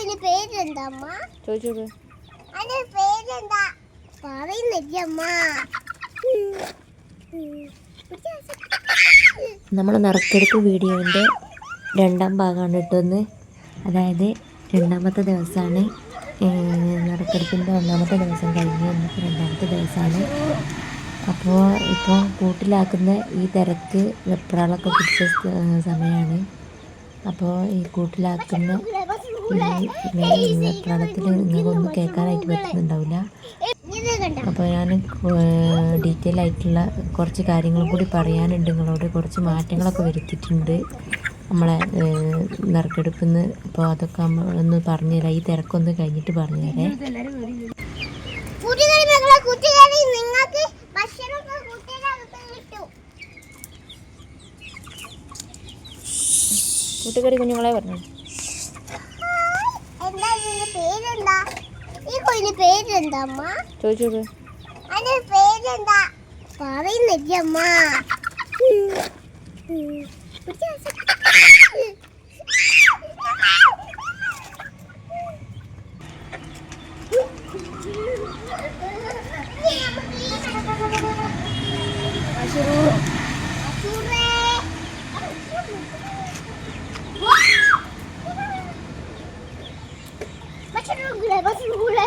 പേരെന്താ അമ്മ പേരെന്താ? പറയുന്നില്ല അമ്മ. നമ്മൾ നറുക്കെടുപ്പ് വീഡിയോന്റെ രണ്ടാം ഭാഗമാണ് ഇട്ടൊന്ന്. അതായത് രണ്ടാമത്തെ ദിവസമാണ് നറുക്കെടുപ്പിന്റെ ഒന്നാമത്തെ ദിവസം കഴിഞ്ഞ് ഇന്നിപ്പോൾ രണ്ടാമത്തെ ദിവസമാണ്. അപ്പോൾ ഇപ്പോൾ കൂട്ടിലാക്കുന്ന ഈ തിരക്ക് വെപ്രാളൊക്കെ പിടിച്ച സമയമാണ്. അപ്പോൾ ഈ കൂട്ടിലാക്കുന്ന ഈ വെപ്രാളത്തിൽ നിങ്ങൾക്കൊന്നും കേൾക്കാനായിട്ട് പറ്റുന്നുണ്ടാവില്ല. അപ്പോൾ ഞാൻ ഡീറ്റെയിൽ ആയിട്ടുള്ള കുറച്ച് കാര്യങ്ങളും കൂടി പറയാനുണ്ട്. നിങ്ങളോട് കുറച്ച് മാറ്റങ്ങളൊക്കെ വരുത്തിയിട്ടുണ്ട്. നമ്മളെ നറുക്കെടുപ്പിൽ നിന്ന് അപ്പോൾ അതൊക്കെ നമ്മൾ ഒന്ന് പറഞ്ഞുതരാം ഈ തിരക്കൊന്ന് കഴിഞ്ഞിട്ട് പറഞ്ഞുതരേ കൂട്ടുകാരി കുഞ്ഞുങ്ങളെ പറഞ്ഞു? ഈ കോയിന് പേരെന്താ? അമ്മ ചോദിച്ചോക്ക് അതിന്റെ പേരെന്താ പറയുന്നില്ല അമ്മ മഷറൂകളെ മഷറൂകളെ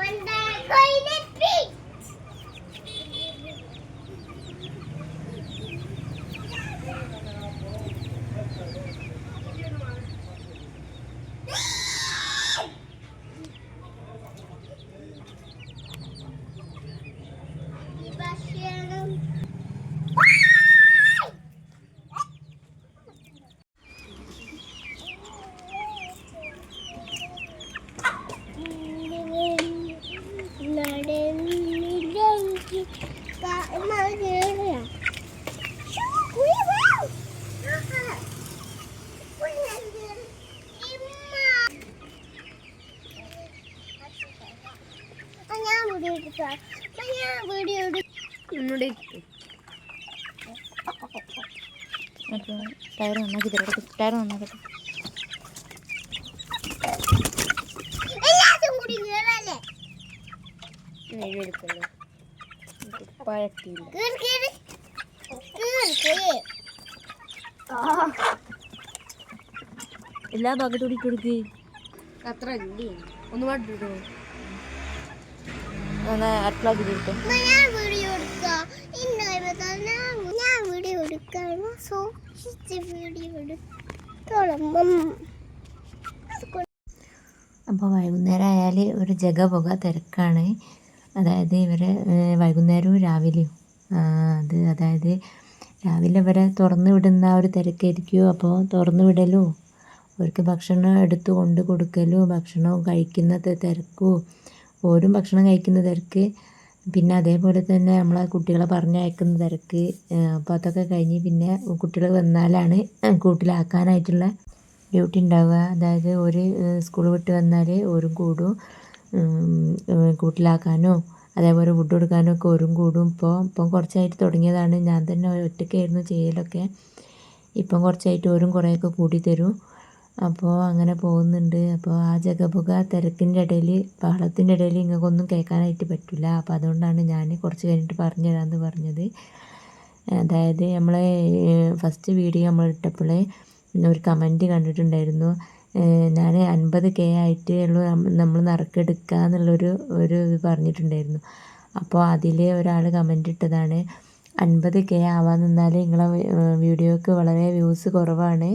มันได้เคยได้ ടയർ നന്നാക്കി തരാം ടയർ നന്നാക്കട്ടെ. എല്ലാ ഭാഗത്തോടി ഇട്ട് കൊടുക്ക്. അത്ര ഒന്ന് പാട്ടിട്ടോ അടുക്കള അമ്മ, ഞാൻ വീഡിയോ എടുക്കാം. ഇന്നലെ ഞാൻ ഞാൻ വീഡിയോ എടുക്കാം സൂക്ഷിച്ച് വീഡിയോ എടുത്തോളം അപ്പോൾ വൈകുന്നേരം ആയാൽ ഒരു ജഗ പുക തിരക്കാണ്. അതായത് ഇവരെ വൈകുന്നേരവും രാവിലെയും. ആ, അത് അതായത് രാവിലെ ഇവരെ തുറന്നു വിടുന്ന ആ ഒരു തിരക്കായിരിക്കുമോ അപ്പോൾ തുറന്നു വിടലോ അവർക്ക് ഭക്ഷണം എടുത്തു കൊണ്ട് കൊടുക്കലോ ഭക്ഷണവും കഴിക്കുന്ന തി- തിരക്കും ഓരും ഭക്ഷണം കഴിക്കുന്ന തിരക്ക്. പിന്നെ അതേപോലെ തന്നെ നമ്മളെ കുട്ടികളെ പറഞ്ഞയക്കുന്ന തിരക്ക്. അപ്പോൾ അതൊക്കെ കഴിഞ്ഞ് പിന്നെ കുട്ടികൾ വന്നാലാണ് കൂട്ടിലാക്കാനായിട്ടുള്ള ഡ്യൂട്ടി ഉണ്ടാവുക. അതായത് ഒരു സ്കൂൾ വിട്ട് വന്നാൽ ഓരും കൂടും. കൂട്ടിലാക്കാനോ അതേപോലെ ഫുഡ് കൊടുക്കാനോ ഒക്കെ ഓരും കൂടും. ഇപ്പോൾ ഇപ്പം കുറച്ചായിട്ട് തുടങ്ങിയതാണ്. ഞാൻ തന്നെ ഒറ്റയ്ക്കായിരുന്നു ചെയ്യലൊക്കെ. ഇപ്പം കുറച്ചായിട്ട് ഓരും കുറേയൊക്കെ കൂടി തരും. അപ്പോൾ അങ്ങനെ പോകുന്നുണ്ട്. അപ്പോൾ ആ ജഗപുക തിരക്കിന്റെ ഇടയിൽ ബഹളത്തിന്റെ ഇടയിൽ ഇങ്ങനൊന്നും കേൾക്കാനായിട്ട് പറ്റില്ല അപ്പോൾ അതുകൊണ്ടാണ് ഞാൻ കുറച്ച് കഴിഞ്ഞിട്ട് പറഞ്ഞു തരാമെന്ന് പറഞ്ഞത്. അതായത് നമ്മളെ ഫസ്റ്റ് വീഡിയോ നമ്മൾ ഇട്ടപ്പോൾ ഒരു കമന്റ് കണ്ടിട്ടുണ്ടായിരുന്നു. ഞാൻ അൻപത് കെ ആയിട്ട് ഉള്ളൂ നമ്മൾ നറുക്കെടുക്കുക എന്നുള്ളൊരു ഒരു ഇത് പറഞ്ഞിട്ടുണ്ടായിരുന്നു. അപ്പോൾ അതിൽ ഒരാൾ കമന്റ് ഇട്ടതാണ് അൻപത് കെ ആവാൻ നിന്നാൽ നിങ്ങളെ വീഡിയോക്ക് വളരെ വ്യൂസ് കുറവാണ്.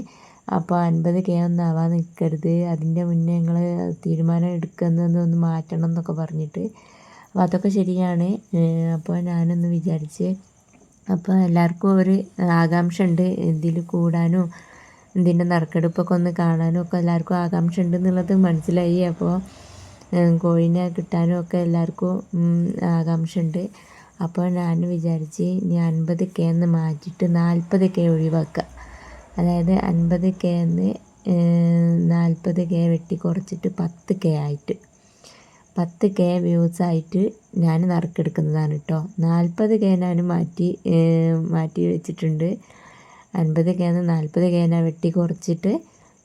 അപ്പോൾ അൻപത് കെ ഒന്നും ആവാൻ നിൽക്കരുത് അതിന്റെ മുന്നേ നിങ്ങൾ തീരുമാനം എടുക്കുന്നത് ഒന്ന് മാറ്റണം എന്നൊക്കെ പറഞ്ഞിട്ട്. അപ്പോൾ അതൊക്കെ ശരിയാണ്. അപ്പോൾ ഞാനൊന്ന് വിചാരിച്ച് അപ്പോൾ എല്ലാവർക്കും ഒരു ആകാംക്ഷ ഉണ്ട്. ഇതിൽ കൂടാനും ഇതിന്റെ നറുക്കെടുപ്പൊക്കെ ഒന്ന് കാണാനും ഒക്കെ എല്ലാവർക്കും ആകാംക്ഷ ഉണ്ട് എന്നുള്ളത് മനസ്സിലായി. അപ്പോൾ കോഴിനെ കിട്ടാനും ഒക്കെ എല്ലാവർക്കും ആകാംക്ഷ ഉണ്ട്. അപ്പോൾ ഞാൻ വിചാരിച്ച് ഇനി അൻപത് കെ എന്ന് മാറ്റിയിട്ട് നാൽപ്പത് കെ ഒഴിവാക്കുക. അതായത് അൻപത് കെ എന്ന് നാൽപ്പത് കെ വെട്ടി കുറച്ചിട്ട് പത്ത് കെ ആയിട്ട്. പത്ത് കെ വ്യൂസ് ആയിട്ട് ഞാൻ നറുക്കെടുക്കുന്നതാണ് കേട്ടോ നാൽപ്പത് കെ ഞാൻ മാറ്റി മാറ്റി വെച്ചിട്ടുണ്ട്. അൻപത് കെ എന്ന് നാൽപ്പത് കെ ഞാൻ വെട്ടി കുറച്ചിട്ട്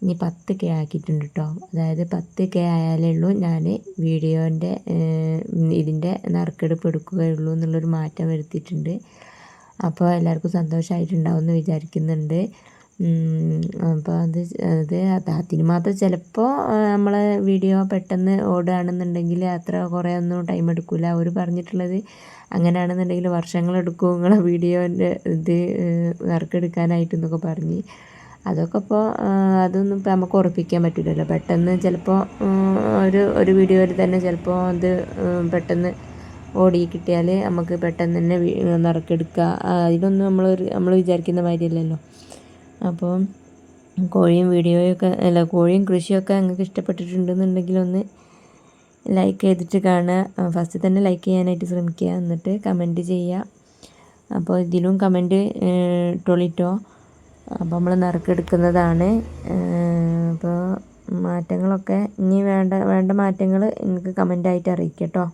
ഇനി പത്ത് കെ ആക്കിയിട്ടുണ്ട് കേട്ടോ അതായത് പത്ത് കെ ആയാലേ ഉള്ളൂ ഞാൻ വീഡിയോന്റെ ഇതിന്റെ നറുക്കെടുപ്പ് എടുക്കുകയുള്ളൂ എന്നുള്ളൊരു മാറ്റം വരുത്തിയിട്ടുണ്ട്. അപ്പോൾ എല്ലാവർക്കും സന്തോഷമായിട്ടുണ്ടാവും എന്ന് വിചാരിക്കുന്നുണ്ട്. അപ്പോൾ അത് അത് അതിന് മാത്രം ചിലപ്പോൾ നമ്മളെ വീഡിയോ പെട്ടെന്ന് ഓടുകയാണെന്നുണ്ടെങ്കിൽ അത്ര കുറേ ഒന്നും ടൈം എടുക്കില്ല അവർ പറഞ്ഞിട്ടുള്ളത് അങ്ങനെയാണെന്നുണ്ടെങ്കിൽ വർഷങ്ങളെടുക്കും നിങ്ങളെ വീഡിയോന്റെ ഇത് നറുക്കെടുക്കാനായിട്ട് എന്നൊക്കെ പറഞ്ഞ്. അതൊക്കെ ഇപ്പോൾ അതൊന്നും ഇപ്പോൾ നമുക്ക് ഉറപ്പിക്കാൻ പറ്റില്ലല്ലോ പെട്ടെന്ന് ചിലപ്പോൾ ഒരു ഒരു വീഡിയോയിൽ തന്നെ ചിലപ്പോൾ അത് പെട്ടെന്ന് ഓടി കിട്ടിയാൽ നമുക്ക് പെട്ടെന്ന് തന്നെ നറുക്കെടുക്കുക അതിനൊന്നും നമ്മൾ നമ്മൾ വിചാരിക്കുന്ന മാതിരിയല്ലല്ലോ അപ്പോൾ കോഴിയും വീഡിയോയൊക്കെ അല്ല കോഴിയും കൃഷിയൊക്കെ നിങ്ങൾക്ക് ഇഷ്ടപ്പെട്ടിട്ടുണ്ടെന്നുണ്ടെങ്കിൽ ഒന്ന് ലൈക്ക് ചെയ്തിട്ട് കാണുക. ഫസ്റ്റ് തന്നെ ലൈക്ക് ചെയ്യാനായിട്ട് ശ്രമിക്കുക. എന്നിട്ട് കമന്റ് ചെയ്യുക. അപ്പോൾ ഇതിലും കമന്റ് ഇട്ടോളിട്ടോ അപ്പോൾ നമ്മൾ നറുക്കെടുക്കുന്നതാണ്. അപ്പോൾ മാറ്റങ്ങളൊക്കെ ഇനി വേണ്ട വേണ്ട മാറ്റങ്ങൾ നിങ്ങൾക്ക് കമന്റായിട്ട് അറിയിക്കാം കേട്ടോ